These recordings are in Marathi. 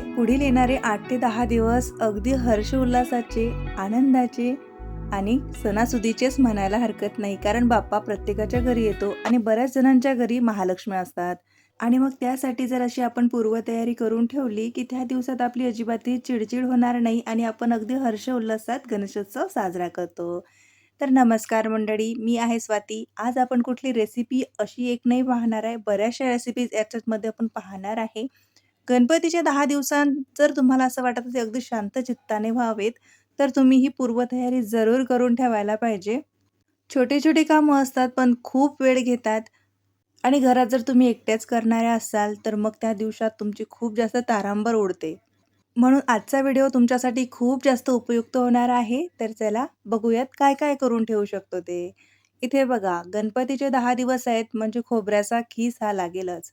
पुढील येणारे आठ ते दहा दिवस अगदी हर्ष उल्हासाचे आनंदाचे आणि सणासुदीचेच म्हणायला हरकत नाही. कारण बाप्पा प्रत्येकाच्या घरी येतो आणि बऱ्याच जणांच्या घरी महालक्ष्मी असतात. आणि मग त्यासाठी जर अशी आपण पूर्वतयारी करून ठेवली की त्या दिवसात आपली अजिबातही चिडचिड होणार नाही आणि आपण अगदी हर्ष उल्हासात गणेशोत्सव साजरा करतो. तर नमस्कार मंडळी मी आहे स्वाती. आज आपण कुठली रेसिपी अशी एक नाही पाहणार आहे. बऱ्याचशा रेसिपीज याच्यामध्ये आपण पाहणार आहे. गणपतीच्या दहा दिवसांत जर तुम्हाला असं वाटत असेल अगदी शांत चित्ताने व्हावेत तर तुम्ही ही पूर्वतयारी जरूर करून ठेवायला पाहिजे. छोटे छोटे कामं असतात पण खूप वेळ घेतात. आणि घरात जर तुम्ही एकट्याच करणाऱ्या असाल तर मग त्या दिवसात तुमची खूप जास्त तारांबर उडते. म्हणून आजचा व्हिडिओ तुमच्यासाठी खूप जास्त उपयुक्त होणार आहे. तर चला बघूयात काय काय करून ठेवू शकतो ते. इथे बघा गणपतीचे दहा दिवस आहेत म्हणजे खोबऱ्याचा खीस हा लागेलच.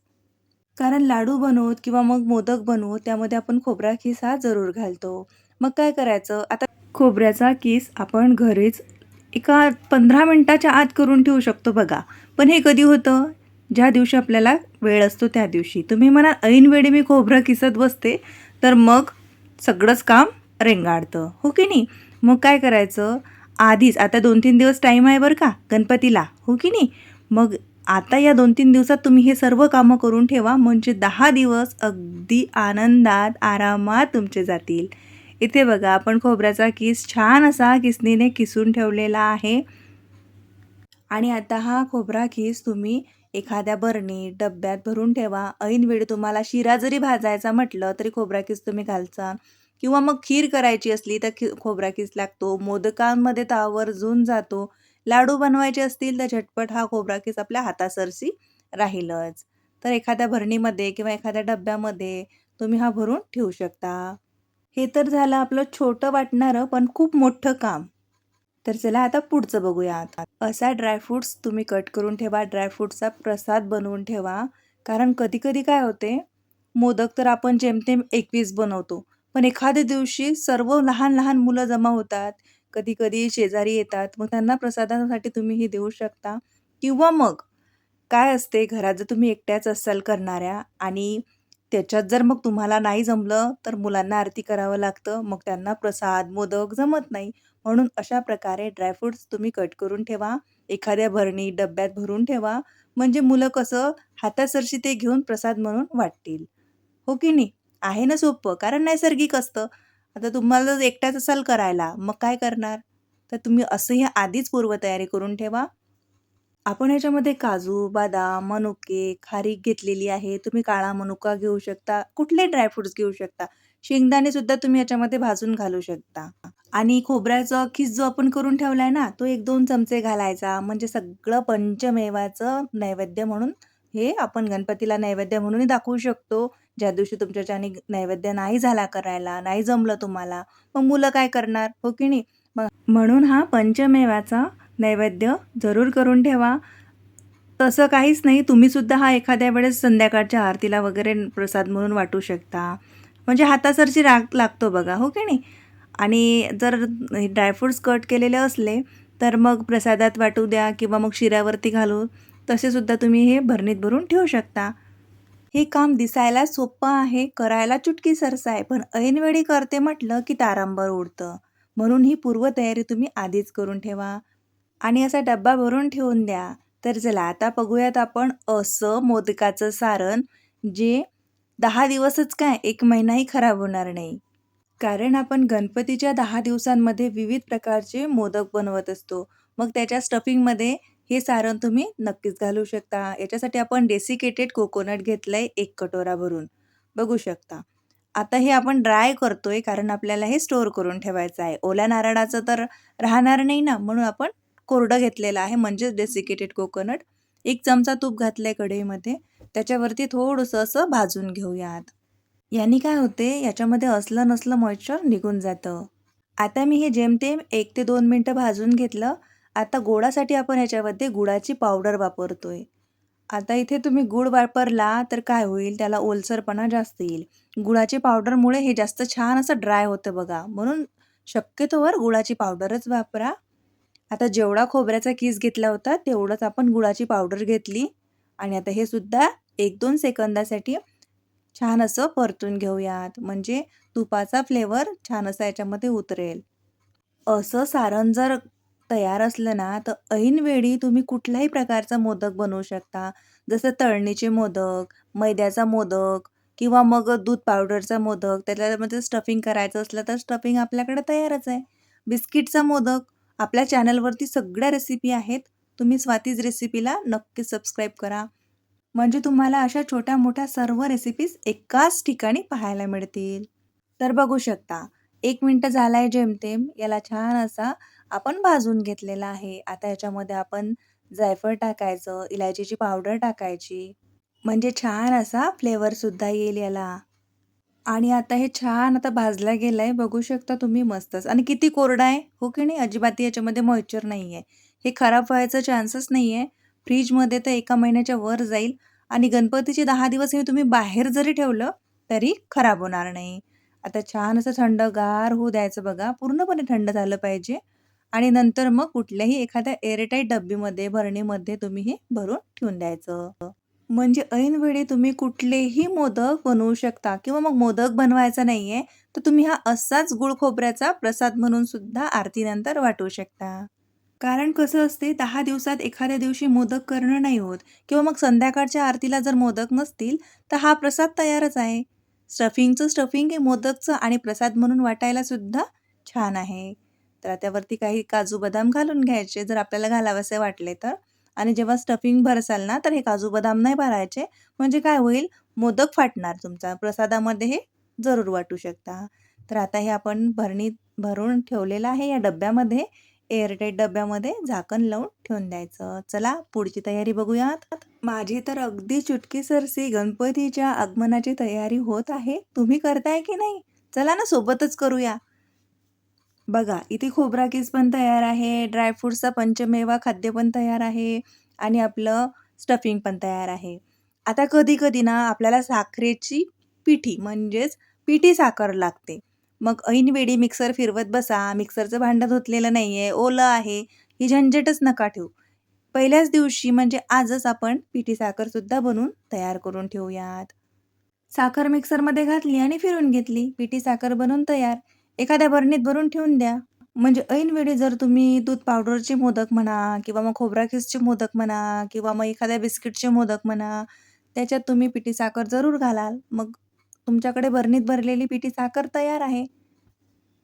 कारण लाडू बनवत किंवा मग मोदक बनवू त्यामध्ये आपण खोबरा खीस हा जरूर घालतो. मग काय करायचं? आता खोबऱ्याचा किस आपण घरीच एका पंधरा मिनटाच्या आत करून ठेवू शकतो बघा. पण हे कधी होतं? ज्या दिवशी आपल्याला वेळ असतो त्या दिवशी. तुम्ही म्हणा ऐनवेळी मी खोबरं किसत बसते तर मग सगळंच काम रेंगाळतं हो की नाही? मग काय करायचं? आधीच आता दोन तीन दिवस टाईम आहे बरं का गणपतीला. हो की नाही? मग आता या दोन तीन दिवसात तुम्ही हे सर्व कामं करून ठेवा. म्हणजे दहा दिवस अगदी आनंदात आरामात तुमचे जातील. इथे बघा आपण खोबऱ्याचा किस छान असा किसनीने किसून ठेवलेला आहे. आणि आता हा खोबरा किस तुम्ही एखाद्या बरणी डब्यात भरून ठेवा. ऐनवेळी तुम्हाला शिरा जरी भाजायचा म्हटलं तरी खोबरा किस तुम्ही घालचा. किंवा मग खीर करायची असली तर खोबरा किस लागतो. मोदकांमध्ये तावर जून जातो. लाडू बनवायचे असतील तर झटपट हा खोबरा किस आपल्या हातासरशी राहीलच. तर एखाद्या भरणीमध्ये किंवा एखाद्या डब्यामध्ये तुम्ही हा भरून ठेवू शकता. हे तर झालं आपलं छोटं वाटणारं पण खूप मोठं काम. तर चला आता पुढचं बघूया आता असा ड्रायफ्रूट्स तुम्ही कट करून ठेवा. ड्रायफ्रूटचा प्रसाद बनवून ठेवा. कारण कधी कधी काय होते? मोदक तर आपण जेमतेम एकवीस बनवतो. पण एखाद्या दिवशी सर्व लहान लहान मुलं जमा होतात. कधी कधी शेजारी येतात मग त्यांना प्रसादासाठी तुम्ही हे देऊ शकता. किंवा मग काय असते घरात जर तुम्ही एकट्याच असाल करणाऱ्या आणि त्याच्यात जर मग तुम्हाला नाही जमलं तर मुलांना आरती करावं लागतं. मग त्यांना प्रसाद मोदक जमत नाही. म्हणून अशा प्रकारे ड्रायफ्रूट्स तुम्ही कट करून ठेवा. एखाद्या भरणी डब्यात भरून ठेवा. म्हणजे मुलं कसं हातासरशी ते घेऊन प्रसाद म्हणून वाटतील. हो की नाही? आहे ना सोपं कारण नैसर्गिक असतं. आता तुम्हाला जर एकट्याच असाल करायला मग काय करणार? तर तुम्ही असंही आधीच पूर्वतयारी करून ठेवा. आपण ह्याच्यामध्ये काजू बदाम मनुके खारीक घेतलेली आहे. तुम्ही काळा मनुका घेऊ शकता कुठले ड्रायफ्रुट्स घेऊ शकता. शेंगदाणे सुद्धा तुम्ही याच्यामध्ये भाजून घालू शकता. आणि खोबऱ्याचा खीस जो आपण करून ठेवलाय ना तो एक दोन चमचे घालायचा. म्हणजे सगळं पंचमेवाचं नैवेद्य म्हणून हे आपण गणपतीला नैवेद्य म्हणूनही दाखवू शकतो. ज्या दिवशी तुमच्याच्याने नैवेद्य नाही झाला करायला नाही जमलं तुम्हाला मग मुलं काय करणार? हो की नाही? मग म्हणून हा पंचमेवाचा नैवेद्य जरूर करून ठेवा. तसं काहीच नाही तुम्हीसुद्धा हा एखाद्या वेळेस संध्याकाळच्या आरतीला वगैरे प्रसाद म्हणून वाटू शकता. म्हणजे हातासरची राग लागतो बघा हो की नाही? आणि जर ड्रायफ्रूट्स कट केलेले असले तर मग प्रसादात वाटू द्या किंवा मग शिऱ्यावरती घालू तसेसुद्धा तुम्ही हे भरणीत भरून ठेवू शकता. हे काम दिसायला सोपं आहे करायला चुटकी सरसा आहे पण ऐनवेळी करते म्हटलं की तारांबर उडतं. म्हणून ही पूर्वतयारी तुम्ही आधीच करून ठेवा. आणि असा डब्बा भरून ठेवून द्या. तर चला आता बघूयात आपण असं मोदकाचं सारण जे दहा दिवसच काय एक महिनाही खराब होणार नाही. कारण आपण गणपतीच्या दहा दिवसांमध्ये विविध प्रकारचे मोदक बनवत असतो. मग त्याच्या स्टफिंगमध्ये हे सारण तुम्ही नक्कीच घालू शकता. याच्यासाठी आपण डेसिकेटेड कोकोनट घेतलं आहे एक कटोरा भरून. बघू शकता. आता हे आपण ड्राय करतो आहे कारण आपल्याला हे स्टोअर करून ठेवायचं आहे. ओल्या नारळाचं तर राहणार नाही ना? म्हणून आपण कोरडं घेतलेलं आहे म्हणजेच डेसिकेटेड कोकोनट एक चमचा तूप घातलं आहे कढईमध्ये. त्याच्यावरती थोडंसं असं भाजून घेऊयात. याने काय होते? याच्यामध्ये असलं नसलं मॉइश्चर निघून जातं. आता मी हे जेमतेम एक ते दोन मिनटं भाजून घेतलं. आता गोडासाठी आपण ह्याच्यामध्ये गुळाची पावडर वापरतो आहे आता इथे तुम्ही गुळ वापरला तर काय होईल? त्याला ओलसरपणा जास्त येईल. गुळाची पावडरमुळे हे जास्त छान असं ड्राय होतं बघा. म्हणून शक्यतोवर गुळाची पावडरच वापरा. आता जेवढा खोबऱ्याचा किस घेतला होता तेवढंच आपण गुळाची पावडर घेतली. आणि आता हे सुद्धा एक दोन सेकंदासाठी छान असं परतून घेऊयात. म्हणजे तुपाचा फ्लेवर छान असा याच्यामध्ये उतरेल. असं सारण जर तयार असलं ना तर ऐनवेळी तुम्ही कुठल्याही प्रकारचा मोदक बनवू शकता. जसं तळणीचे मोदक मैद्याचा मोदक किंवा मग दूध पावडरचा मोदक. त्याच्यामध्ये स्टफिंग करायचं असलं तर स्टफिंग आपल्याकडे तयारच आहे. बिस्किटचा मोदक आपल्या चॅनलवरती सगळ्या रेसिपी आहेत. तुम्ही स्वातीज रेसिपीला नक्की सबस्क्राईब करा. म्हणजे तुम्हाला अशा छोट्या मोठ्या सर्व रेसिपीज एकाच ठिकाणी पाहायला मिळतील. तर बघू शकता एक मिनटं झालाय जेमतेम याला छान असा आपण भाजून घेतलेला आहे. आता याच्यामध्ये आपण जायफळ टाकायचं इलायचीची पावडर टाकायची. म्हणजे छान असा फ्लेवरसुद्धा येईल याला. आणि आता हे छान आता भाजला आहे बघू शकता तुम्ही मस्तच. आणि किती कोरडा आहे हो की नाही? अजिबात याच्यामध्ये मॉइश्चर नाही आहे हे खराब व्हायचं चान्सच नाही आहे फ्रीजमध्ये तर एका महिन्याच्या वर जाईल. आणि गणपतीचे दहा दिवस हे तुम्ही बाहेर जरी ठेवलं तरी खराब होणार नाही. आता छान असं थंडगार होऊ द्यायचं बघा. पूर्णपणे थंड झालं पाहिजे. आणि नंतर मग कुठल्याही एखाद्या एअरटाईट डब्बीमध्ये भरणीमध्ये तुम्ही हे भरून ठेवून द्यायचं. म्हणजे ऐनवेळी तुम्ही कुठलेही मोदक बनवू शकता किंवा मग मोदक बनवायचा नाही आहे तर तुम्ही हा असाच गुळ खोबऱ्याचा प्रसाद म्हणून सुद्धा आरतीनंतर वाटू शकता. कारण कसं असते दहा दिवसात एखाद्या दिवशी मोदक करणं नाही होत. किंवा मग संध्याकाळच्या आरतीला जर मोदक नसतील तर हा प्रसाद तयारच आहे. स्टफिंगचं स्टफिंग हे मोदकचं आणि प्रसाद म्हणून वाटायला सुद्धा छान आहे. तर त्यावरती काही काजू बदाम घालून घ्यायचे जर आपल्याला घालावेसे वाटले तर. आणि जेव्हा स्टफिंग भरसाल ना तर हे काजू बदाम नाही भरायचे. म्हणजे काय होईल? मोदक फाटणार तुमचा. प्रसादामध्ये हे जरूर वाटू शकता. तर आता हे आपण भरणीत भरून ठेवलेलं आहे या डब्यामध्ये. एअरटाईट डब्यामध्ये झाकण लावून ठेवून द्यायचं. चला पुढची तयारी बघूयात. माझी तर अगदी चुटकी सरसी गणपतीच्या आगमनाची तयारी होत आहे. तुम्ही करताय की नाही? चला ना सोबतच करूया. बघा इथे खोबरा किस पण तयार आहे ड्रायफ्रूट्सचा पंचमेवा खाद्य पण तयार आहे आणि आपलं स्टफिंग पण तयार आहे. आता कधी कधी ना आपल्याला साखरेची पिठी म्हणजेच पिठी साखर लागते. मग ऐनवेळी मिक्सर फिरवत बसा. मिक्सरचं भांडं धुतलेलं नाही आहे ओलं आहे. ही झंझटच नका ठेवू. पहिल्याच दिवशी म्हणजे आजच आपण पिठी साखरसुद्धा बनवून तयार करून ठेवूयात. साखर मिक्सरमध्ये घातली आणि फिरून घेतली. पिठी साखर बनवून तयार. एखाद्या बरणीत भरून ठेवून द्या. म्हणजे ऐनवेळी जर तुम्ही दूध पावडरचे मोदक म्हणा किंवा मग खोबरा किसचे मोदक म्हणा किंवा मग एखाद्या बिस्किटचे मोदक म्हणा त्याच्यात तुम्ही पिठी साखर जरूर घालाल. मग तुमच्याकडे भरणीत भरलेली पिठी साखर तयार आहे.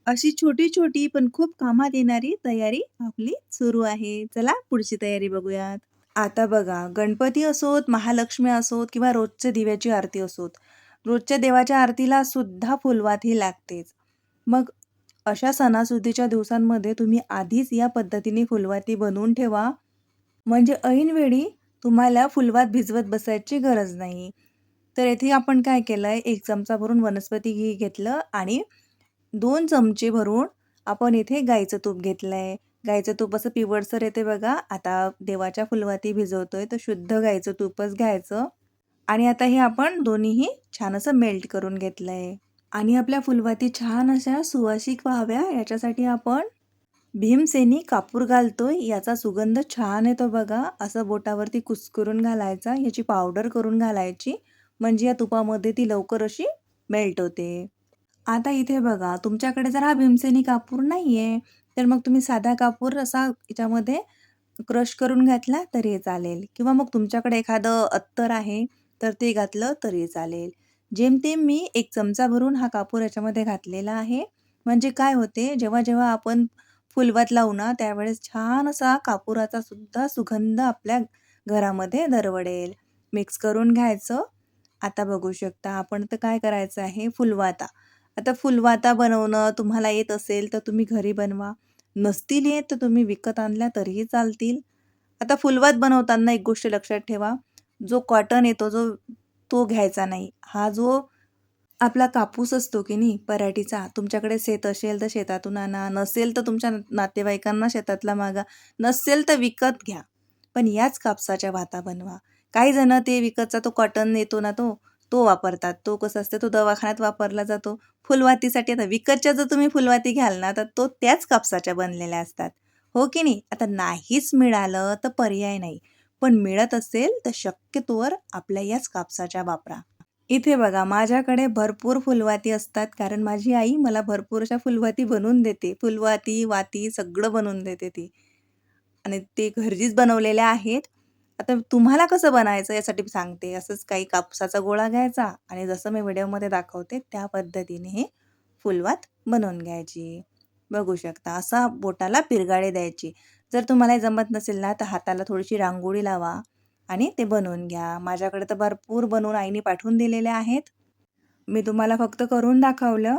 अशी छोटी छोटी पण खूप कामात येणारी तयारी आपली सुरू आहे. चला पुढची तयारी बघूयात. आता बघा गणपती असोत महालक्ष्मी असोत किंवा रोजच्या दिव्याची आरती असोत रोजच्या देवाच्या आरतीला सुद्धा फुलवात ही लागतेच. मग अशा सणासुदीच्या दिवसांमध्ये तुम्ही आधीच या पद्धतीने फुलवाती बनवून ठेवा. म्हणजे ऐनवेळी तुम्हाला फुलवात भिजवत बसायची गरज नाही. तर येथे आपण काय केलं आहे एक चमचा भरून वनस्पती घी घेतलं आणि दोन चमचे भरून आपण इथे गाईचं तूप घेतलं आहे गाईचं तूप असं पिवळसर येते बघा. आता देवाच्या फुलवाती भिजवतोय तर शुद्ध गाईचं तूपच घ्यायचं. आणि आता हे आपण दोन्हीही छान असं मेल्ट करून घेतलं आहे आणि आपल्या फुलवाती छान अशा सुवासिक व्हाव्या याच्यासाठी आपण भीमसेनी कापूर घालतोय. याचा सुगंध छान येतो बघा. असं बोटावरती कुस्करून घालायचा याची पावडर करून घालायची. म्हणजे या तुपामध्ये ती लवकर अशी मेल्ट होते. आता इथे बघा तुमच्याकडे जर हा भीमसेनी कापूर नाही आहे तर मग तुम्ही साधा कापूर असा याच्यामध्ये क्रश करून घातला तरी चालेल. किंवा मग तुमच्याकडे एखादं अत्तर आहे तर ते घातलं तरी चालेल. जेमतेम मी एक चमचा भरून हा कापूर याच्यामध्ये घातलेला आहे. म्हणजे काय होते जेव्हा जेव्हा आपण फुलवात लावू ना त्यावेळेस छान असा कापुराचा सुद्धा सुगंध आपल्या घरामध्ये दरवडेल मिक्स करून घ्यायचं. आता बघू शकता आपण तर काय करायचं आहे? फुलवाता. आता फुलवाता बनवणं तुम्हाला येत असेल तर तुम्ही घरी बनवा. नसतील येत तर तुम्ही विकत आणल्या तरीही चालतील. आता फुलवात बनवताना एक गोष्ट लक्षात ठेवा. जो कॉटन येतो जो तो घ्यायचा नाही. हा जो आपला कापूस असतो की नाही पराठीचा तुमच्याकडे शेत असेल तर शेतातून आणा. नसेल तर तुमच्या नातेवाईकांना शेतातला मागा. नसेल तर विकत घ्या. पण याच कापसाच्या भाता बनवा. काही जण ते विकतचा तो कॉटन येतो ना तो तो वापरतात. तो कसा असतो तो दवाखान्यात वापरला जातो. फुलवातीसाठी आता विकतच्या जर तुम्ही फुलवाती घ्याल ना तर तो त्याच कापसाच्या बनलेल्या असतात. हो की नाही? आता नाहीच मिळालं तर पर्याय नाही. पण मिळत असेल तर शक्यतोवर आपल्या याच कापसाच्या वापरा. इथे बघा माझ्याकडे भरपूर फुलवाती असतात कारण माझी आई मला भरपूर अशा फुलवाती बनवून देते. फुलवाती वाती सगळं बनवून देते ती. आणि ते घरचीच बनवलेल्या आहेत. आता तुम्हाला कसं बनायचं यासाठी सांगते. असंच काही कापसाचा गोळा घ्यायचा आणि जसं मी व्हिडिओमध्ये दाखवते त्या पद्धतीने हे फुलवात बनवून घ्यायची. बघू शकता असा बोटाला पिरगाळे द्यायची. जर तुम्हाला जमत नसेल ना तर हाताला थोडीशी रांगोळी लावा आणि ते बनवून घ्या. माझ्याकडे तर भरपूर बनवून आईने पाठवून दिलेले आहेत. मी तुम्हाला फक्त करून दाखवलं.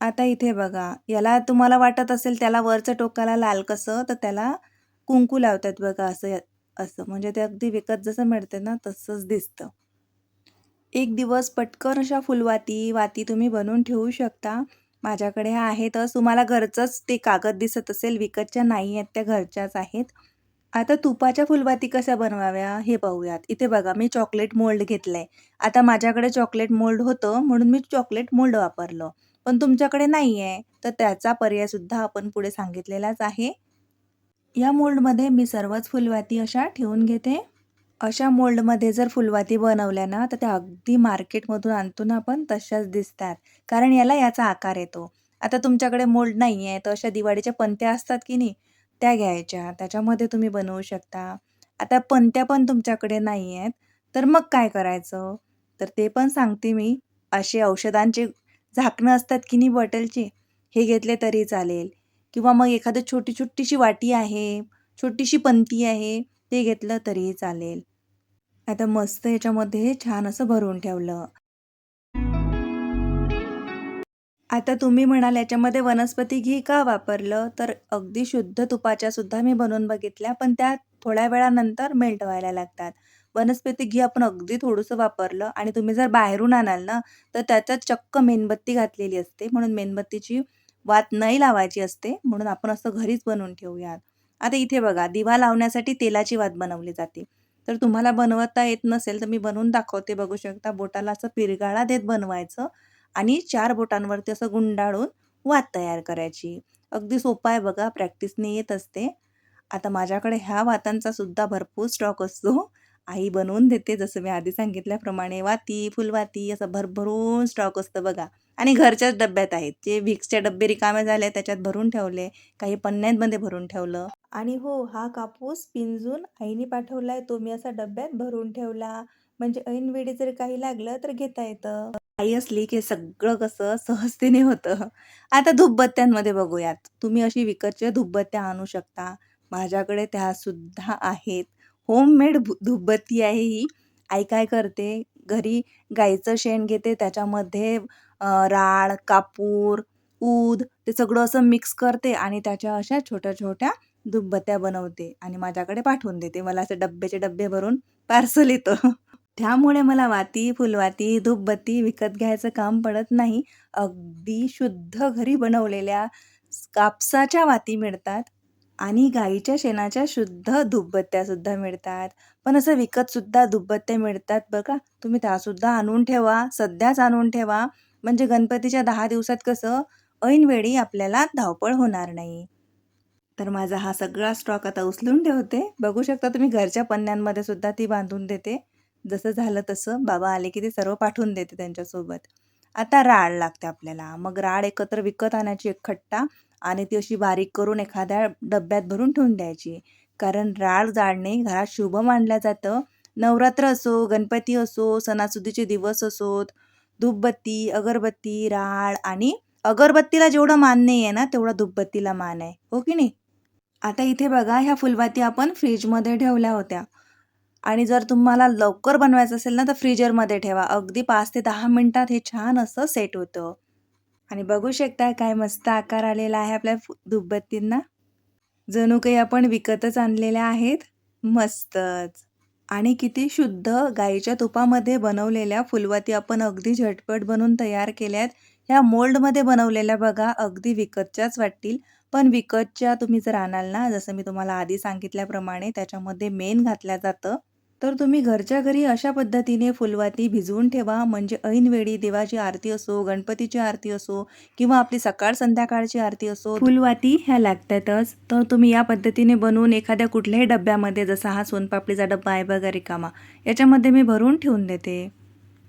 आता इथे बघा याला तुम्हाला वाटत असेल त्याला वरचं टोकाला लाल कसं तर त्याला कुंकू लावतात बघा असं असं. म्हणजे ते अगदी विकत जसं मिळते ना तसंच दिसतं. एक दिवस पटकन अशा फुलवाती वाती तुम्ही बनवून ठेवू शकता. माझ्याकडे ह्या आहेतच तुम्हाला घरचंच ते कागद दिसत असेल. विकतच्या नाही आहेत त्या घरच्याच आहेत. आता तुपाच्या फुलवाती कशा बनवाव्या हे पाहूयात. इथे बघा मी चॉकलेट मोल्ड घेतलंय. आता माझ्याकडे चॉकलेट मोल्ड होतं म्हणून मी चॉकलेट मोल्ड वापरलं. पण तुमच्याकडे नाही आहे तर त्याचा पर्यायसुद्धा आपण पुढे सांगितलेलाच आहे. या मोल्डमध्ये मी सर्वच फुलवाती अशा ठेवून घेते. अशा मोल्डमध्ये जर फुलवाती बनवल्या ना तर त्या अगदी मार्केटमधून आणतो ना आपण तशाच दिसतात. कारण याला याचा आकार येतो. आता तुमच्याकडे मोल्ड नाही आहे तर अशा दिवाळीच्या पंत्या असतात की नाही त्या घ्यायच्या. त्याच्यामध्ये तुम्ही बनवू शकता. आता पंत्या पण तुमच्याकडे नाही आहेत तर मग काय करायचं? तर ते पण सांगते मी. असे औषधांचे झाकणं असतात की नाही बॉटलचे हे घेतले तरी चालेल. किंवा मग एखादं छोटी छोटीशी वाटी आहे छोटीशी पंती आहे ते घेतलं तरीही चालेल. आता मस्त याच्यामध्ये छान असं भरून ठेवलं. आता तुम्ही म्हणाल याच्यामध्ये वनस्पती घी का वापरलं? तर अगदी शुद्ध तुपाच्या सुद्धा मी बनवून बघितल्या पण त्या थोड्या वेळानंतर मेल्ट व्हायला लागतात. वनस्पती घी आपण अगदी थोडंसं वापरलं आणि तुम्ही जर बाहेरून आणाल ना तर त्याच्यात चक्क मेणबत्ती घातलेली असते म्हणून मेणबत्तीची वात नाही लावायची असते म्हणून आपण असं घरीच बनवून ठेवूयात. आता इथे बघा दिवा लावण्यासाठी तेलाची वात बनवली जाते. तर तुम्हाला बनवता येत नसेल तर मी बनवून दाखवते. बघू शकता बोटाला असं पिरगाळा देत बनवायचं आणि चार बोटांवरती असं गुंडाळून वात तयार करायची. अगदी सोपा आहे बघा प्रॅक्टिसने येत असते. आता माझ्याकडे ह्या वातांचा सुद्धा भरपूर स्टॉक असतो. आई बनवून देते जसं मी आधी सांगितल्याप्रमाणे. वाती फुलवाती असं भरभरून स्टॉक असतं बघा. आणि घरच्याच डब्यात आहेत. जे व्हिक्सचे डबे रिकामे झाले त्याच्यात भरून ठेवले. काही पन्न्यांमध्ये भरून ठेवलं. आणि हो हा कापूस पिंजून आईने पाठवलाय तो मी असा डब्यात भरून ठेवला. म्हणजे ऐनवेळी जर काही लागलं तर घेता येतं. आई असली की सगळं कसं सहजतेने होतं. आता धूपबत्त्यांमध्ये बघूयात. तुम्ही अशी विकतच्या धूपबत्त्या आणू शकता. माझ्याकडे त्या सुद्धा आहेत. होममेड धूपबत्ती आहे ही. आई काय करते? घरी गाईचं शेण घेते त्याच्यामध्ये राळ कापूर ऊद ते सगळं असं मिक्स करते आणि त्याच्या अशा छोट्या छोट्या धूपबत्त्या बनवते आणि माझ्याकडे पाठवून देते. मला असे डब्याचे डब्बे भरून पार्सल येतं. त्यामुळे मला वाती फुलवाती धूपबत्ती विकत घ्यायचं काम पडत नाही. अगदी शुद्ध घरी बनवलेल्या कापसाच्या वाती मिळतात आणि गाईच्या शेणाच्या शुद्ध धूपबत्त्यासुद्धा मिळतात. पण असं विकतसुद्धा धूपबत्त्या मिळतात बघा तुम्ही त्यासुद्धा आणून ठेवा सध्याच आणून ठेवा. म्हणजे गणपतीच्या दहा दिवसात कसं ऐनवेळी आपल्याला धावपळ होणार नाही. तर माझा हा सगळा स्टॉक आता उचलून ठेवते. बघू शकता तुम्ही घरच्या पन्न्यांमध्ये सुद्धा ती बांधून देते. जसं झालं तसं बाबा आले की ते सर्व पाठवून देते त्यांच्यासोबत. आता राळ लागते आपल्याला. मग राळ एकत्र विकत आणायची एक खट्टा आणि ती अशी बारीक करून एखाद्या डब्यात भरून ठेवून द्यायची. कारण राळ जाळणे घरात शुभ मानलं जातं. नवरात्र असो गणपती असो सणासुदीचे दिवस असोत धूपबत्ती अगरबत्ती राळ आणि अगरबत्तीला जेवढं मान नाही आहे ना तेवढा धूपबत्तीला मान आहे. हो की नाही? आता इथे बघा ह्या फुलबाती आपण फ्रीजमध्ये ठेवल्या होत्या. आणि जर तुम्हाला लवकर बनवायचं असेल ना तर फ्रीजरमध्ये ठेवा. अगदी पाच ते दहा मिनटात हे छान असं सेट होतं. आणि बघू शकता काय मस्त आकार आलेला आहे आपल्या धूपबत्तींना जणू काही आपण विकतच आणलेल्या आहेत. मस्तच. आणि किती शुद्ध गाईच्या तुपामध्ये बनवलेल्या फुलवाती आपण अगदी झटपट बनवून तयार केल्यात. ह्या मोल्डमध्ये बनवलेल्या बघा अगदी विकतच्याच वाटतील. पण विकतच्या तुम्ही जर आणाल ना जसं मी तुम्हाला आधी सांगितल्याप्रमाणे त्याच्यामध्ये मेन घातल्या जातं. तर तुम्ही घरच्या घरी अशा पद्धतीने फुलवाती भिजवून ठेवा. म्हणजे ऐनवेळी देवाची आरती असो गणपतीची आरती असो किंवा आपली सकाळ संध्याकाळची आरती असो फुलवाती ह्या लागतातच. तर तुम्ही या पद्धतीने बनवून एखाद्या कुठल्याही डब्यामध्ये जसा हा सोनपापडीचा डब्बा आहे बघा रिकामा याच्यामध्ये मी भरून ठेवून देते.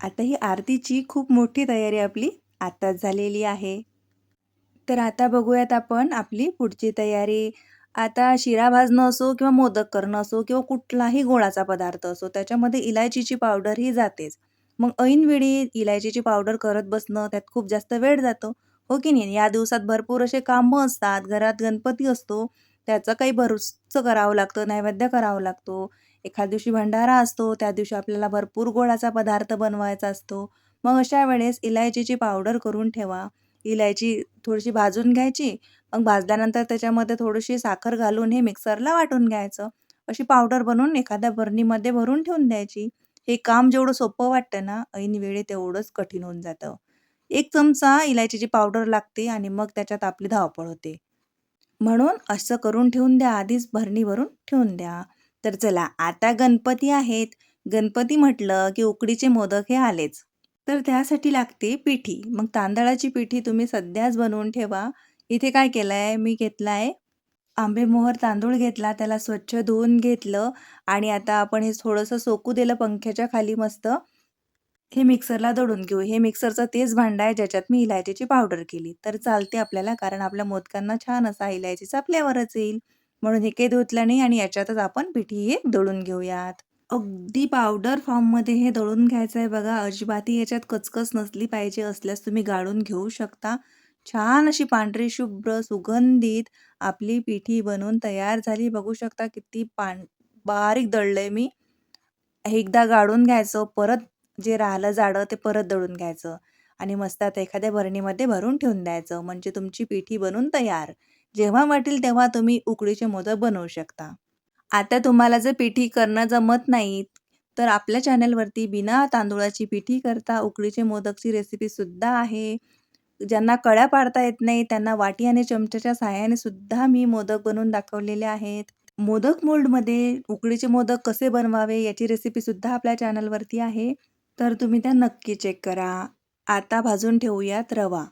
आता ही आरतीची खूप मोठी तयारी आपली आत्ताच झालेली आहे. तर आता बघूयात आपण आपली पुढची तयारी. आता शिरा भाजणं असो किंवा मोदक करणं असो किंवा कुठलाही गोळाचा पदार्थ असो त्याच्यामध्ये इलायचीची पावडर ही जातेच. मग ऐनवेळी इलायचीची पावडर करत बसणं त्यात खूप जास्त वेळ जातो. हो की नाही? या दिवसात भरपूर असे कामं असतात. घरात गणपती असतो. त्याचं काही भरूचं करावं लागतं नैवेद्य करावं लागतो. एखाद दिवशी भंडारा असतो त्या दिवशी आपल्याला भरपूर गोळाचा पदार्थ बनवायचा असतो. मग अशा वेळेस इलायचीची पावडर करून ठेवा. इलायची थोडीशी भाजून घ्यायची. मग भाजल्यानंतर त्याच्यामध्ये थोडीशी साखर घालून हे मिक्सरला वाटून घ्यायचं. अशी पावडर बनवून एखाद्या बरणीमध्ये भरून ठेवून द्यायची. हे काम जेवढं सोपं वाटतं ना ऐनवेळी तेवढंच कठीण होऊन जातं. एक चमचा इलायचीची पावडर लागते आणि मग त्याच्यात आपली धावपळ होते. म्हणून असं करून ठेवून द्या आधीच भरणी भरून ठेवून द्या. तर चला आता गणपती आहेत. गणपती म्हटलं की उकडीचे मोदक हे आलेच. तर त्यासाठी लागते पिठी. मग तांदळाची पिठी तुम्ही सध्याच बनवून ठेवा. इथे काय केलं आहे मी घेतला आहे आंबेमोहर तांदूळ घेतला त्याला स्वच्छ धुवून घेतलं आणि आता आपण हे थोडंसं सोकू दिलं पंख्याच्या खाली मस्त. हे मिक्सरला दळून घेऊ. हे मिक्सरचं तेच भांडं आहे ज्याच्यात मी इलायचीची पावडर केली. तर चालते आपल्याला कारण आपल्या मोदकांना छान असा इलायचीचा फ्लेवरच येईल. म्हणून हे काही धुतलं नाही आणि याच्यातच आपण पिठी हे दळून घेऊयात. अगदी पावडर फॉर्ममध्ये हे दळून घ्यायचं आहे बघा. अजिबातही याच्यात कचकच नसली पाहिजे असल्यास तुम्ही गाळून घेऊ शकता. छान अशी पांढरी शुभ्र सुगंधित आपली पिठी बनवून तयार झाली. बघू शकता किती पान बारीक दळलंय मी. एकदा गाळून घ्यायचं परत जे राहिलं जाडं ते परत दळून घ्यायचं आणि मस्त आता एखाद्या भरणीमध्ये भरून ठेवून द्यायचं. म्हणजे तुमची पिठी बनून तयार. जेव्हा वाटेल तेव्हा तुम्ही उकडीचे मोदक बनवू शकता. आता तुम्हाला जर पिठी करणं जमत नाही तर आपल्या चॅनलवरती बिना तांदूळाची पिठी करता उकडीचे मोदकची रेसिपीसुद्धा आहे. ज्यांना कळ्या पाडता येत नाही त्यांना वाटी आणि चमच्याच्या सहाय्याने सुद्धा मी मोदक बनवून दाखवलेले आहेत. मोदक मोल्डमध्ये उकडीचे मोदक कसे बनवावे याची रेसिपीसुद्धा आपल्या चॅनलवरती आहे. तर तुम्ही त्या नक्की चेक करा. आता भाजून ठेवूयात रवा.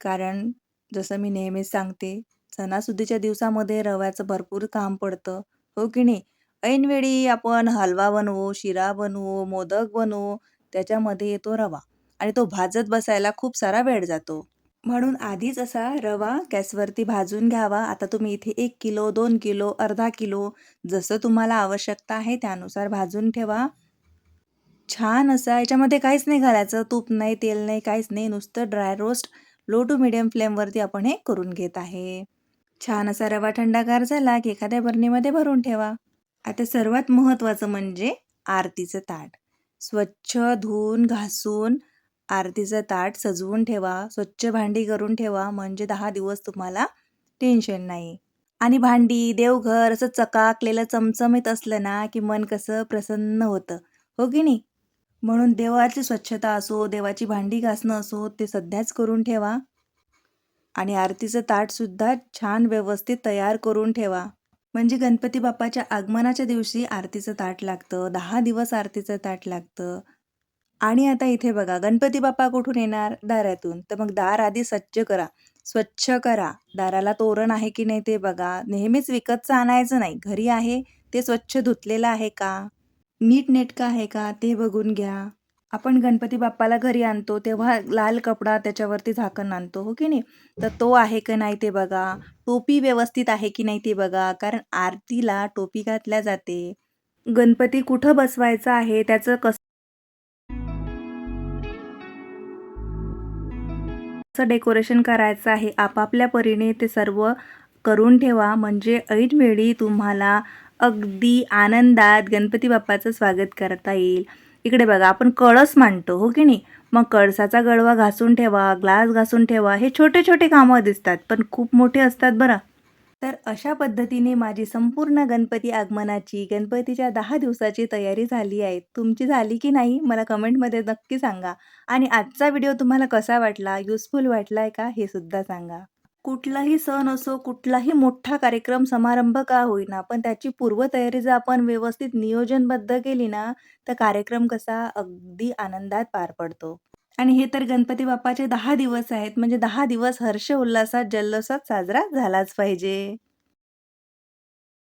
कारण जसं मी नेहमीच सांगते सणासुदीच्या दिवसामध्ये रव्याचं भरपूर काम पडतं. हो की नाही? ऐनवेळी आपण हलवा बनवू शिरा बनवू मोदक बनवू त्याच्यामध्ये येतो रवा. आणि तो भाजत बसायला खूप सारा वेळ जातो. म्हणून आधीच असा रवा गॅसवरती भाजून घ्यावा. आता तुम्ही इथे एक किलो दोन किलो अर्धा किलो जसं तुम्हाला आवश्यकता आहे त्यानुसार भाजून ठेवा. छान असा याच्यामध्ये काहीच नाही घालायचं. तूप नाही तेल नाही काहीच नाही. नुसतं dry roast low to medium फ्लेमवरती आपण हे करून घेत आहे. छान असा रवा थंडागार झाला की एखाद्या बरणीमध्ये भरून ठेवा. आता सर्वात महत्त्वाचं म्हणजे आरतीचं ताट. स्वच्छ धुवून घासून आरतीचं ताट सजवून ठेवा स्वच्छ भांडी करून ठेवा म्हणजे दहा दिवस तुम्हाला टेन्शन नाही. आणि भांडी देवघर असं चकाकलेलं चमचमीत असलं ना की मन कसं प्रसन्न होतं. हो की नाही? म्हणून देवाची स्वच्छता असो देवाची भांडी घासणं असो ते सध्याच करून ठेवा. आणि आरतीचं ताटसुद्धा छान व्यवस्थित तयार करून ठेवा. म्हणजे गणपती बाप्पाच्या आगमनाच्या दिवशी आरतीचं ताट लागतं दहा दिवस आरतीचं ताट लागतं. आणि आता इथे बघा गणपती बाप्पा कुठून येणार? दारातून. तर मग दार आधी स्वच्छ करा. स्वच्छ करा. दाराला तोरण आहे की नाही ते बघा. नेहमीच विकतचं आणायचं नाही. घरी आहे ते स्वच्छ धुतलेलं आहे का? नीट नेटकं आहे का? ते बघून घ्या. आपण गणपती बाप्पाला घरी आणतो तेव्हा लाल कपडा त्याच्यावरती झाकण आणतो हो की नाही? तर तो आहे का नाही ते बघा. टोपी व्यवस्थित आहे की नाही ते बघा. कारण आरतीला टोपी घातल्या जाते. गणपती कुठं बसवायचं आहे त्याचं कसं डेकोरेशन करायचं आहे. आपापल्या परीने ते सर्व करून ठेवा. म्हणजे ऐनवेळी तुम्हाला अगदी आनंदात गणपती बाप्पाचं स्वागत करता येईल. इकडे बघा आपण कळस मांडतो हो की नाही? मग कळसाचा गळवा घासून ठेवा ग्लास घासून ठेवा. हे छोटे छोटे कामं दिसतात पण खूप मोठे असतात बरं. तर अशा पद्धतीने माझी संपूर्ण गणपती आगमनाची गणपतीच्या दहा दिवसाची तयारी झाली आहे. तुमची झाली की नाही मला कमेंटमध्ये नक्की सांगा. आणि आजचा व्हिडिओ तुम्हाला कसा वाटला युजफुल वाटला आहे का हे सुद्धा सांगा. कुठलाही सण असो कुठलाही मोठा कार्यक्रम समारंभ का होईना पण त्याची पूर्वतयारी जर आपण व्यवस्थित नियोजनबद्ध केली ना तर कार्यक्रम कसा अगदी आनंदात पार पडतो. आणि हे तर गणपती बाप्पाचे दहा दिवस आहेत. म्हणजे दहा दिवस हर्ष उल्हासात जल्लोषात साजरा झालाच पाहिजे.